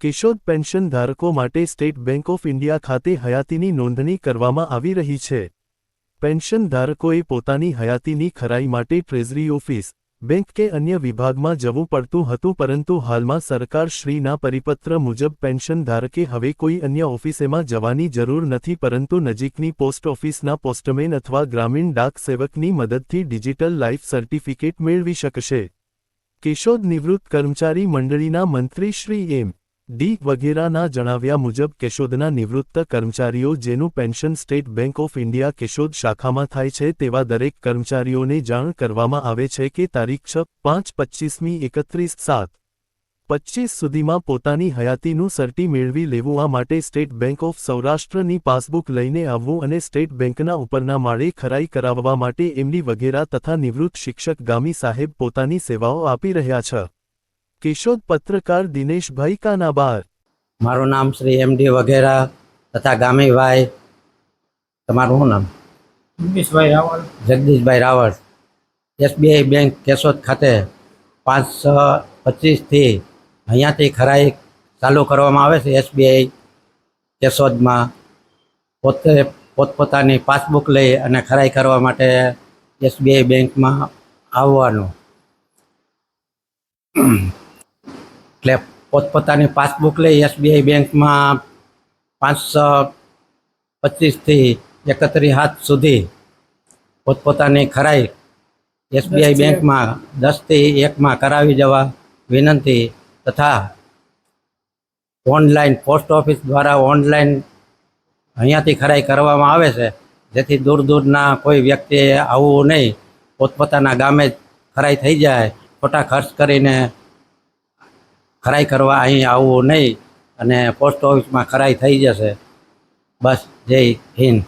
કિશોદ pension ધારકો માટે state bank of India ખાતે હયાતીની નોંધણી કરવામાં આવી રહી છે. પેન્શન ધારકોએ પોતાની હયાતીની ખરાઈ માટે ટ્રેઝરી ઓફિસ, બેંક કે અન્ય વિભાગમાં જવું પડતું હતું પરંતુ હાલમાં સરકાર શ્રીના પરિપત્ર મુજબ પેન્શન ધારકે હવે કોઈ અન્ય ઓફિસેમાં જવાની જરૂર નથી પરંતુ નજીકની પોસ્ટ ઓફિસના પોસ્ટમેન અથવા ગ્રામીણ ડાક સેવકની મદદથી ડિજિટલ લાઈફ સર્ટિફિકેટ મેળવી શકશે. કેશોદ નિવૃત્ત કર્મચારી મંડળીના મંત્રી શ્રી એમ. ડી વગેરાના જણાવ્યા મુજબ કેશોદના નિવૃત્ત કર્મચારીઓ જેનું pension State Bank of India Keshod શાખામાં થાય છે તેવા દરેક કર્મચારીઓને જાણ કરવામાં આવે છે કે તારીખ છ પાંચ પચ્ચીસમી એકત્રીસ સાત પચ્ચીસ સુધીમાં પોતાની હયાતીનું સર્ટી મેળવી લેવું આ માટે સ્ટેટ બેંક ઓફ સૌરાષ્ટ્રની પાસબુક લઈને આવવું અને સ્ટેટ બેંકના ઉપરના માળે ખરાઈ કરાવવા માટે એમડી વગેરા તથા નિવૃત્ત શિક્ષક ગામી સાહેબ પોતાની સેવાઓ આપી રહ્યા છે. કેશોદ પત્રકાર દિનેશભાઈ કાનાબાર મારું નામ શ્રી એમડી વગેરા તથા ગામીભાઈ તમારું શું નામ? જગદીશભાઈ રાવળ. જગદીશભાઈ રાવળ. એસબીઆઈ બેંક કેશોદ ખાતે પાંચ છ પચીસથી અહીંયાથી ખરાઈ ચાલુ કરવામાં આવે છે. એસબીઆઈ કેશોદમાં પોતે પોતપોતાની પાસબુક લઈ અને ખરાઈ કરવા માટે એસબીઆઈ બેંકમાં આવવાનું. એટલે પોતપોતાની પાસબુક લઈ એસબીઆઈ બેંકમાં પાંચસો પચીસથી એકત્રીસ હાથ સુધી પોતપોતાની ખરાઈ એસબીઆઈ. બેંકમાં દસથી એકમાં કરાવી જવા વિનંતી તથા ઓનલાઈન પોસ્ટ ઓફિસ દ્વારા ઓનલાઈન અહીંયાથી ખરાઈ કરવામાં આવે છે જેથી દૂર દૂરના કોઈ વ્યક્તિએ આવવું નહીં પોતપોતાના ગામે જ ખરાઈ થઈ જાય ખોટા ખર્ચ કરીને ખરાઈ કરવા અહીં આવવું નહીં. અને પોસ્ટ ઓફિસમાં ખરાઈ થઈ જશે. બસ જય હિન્દ.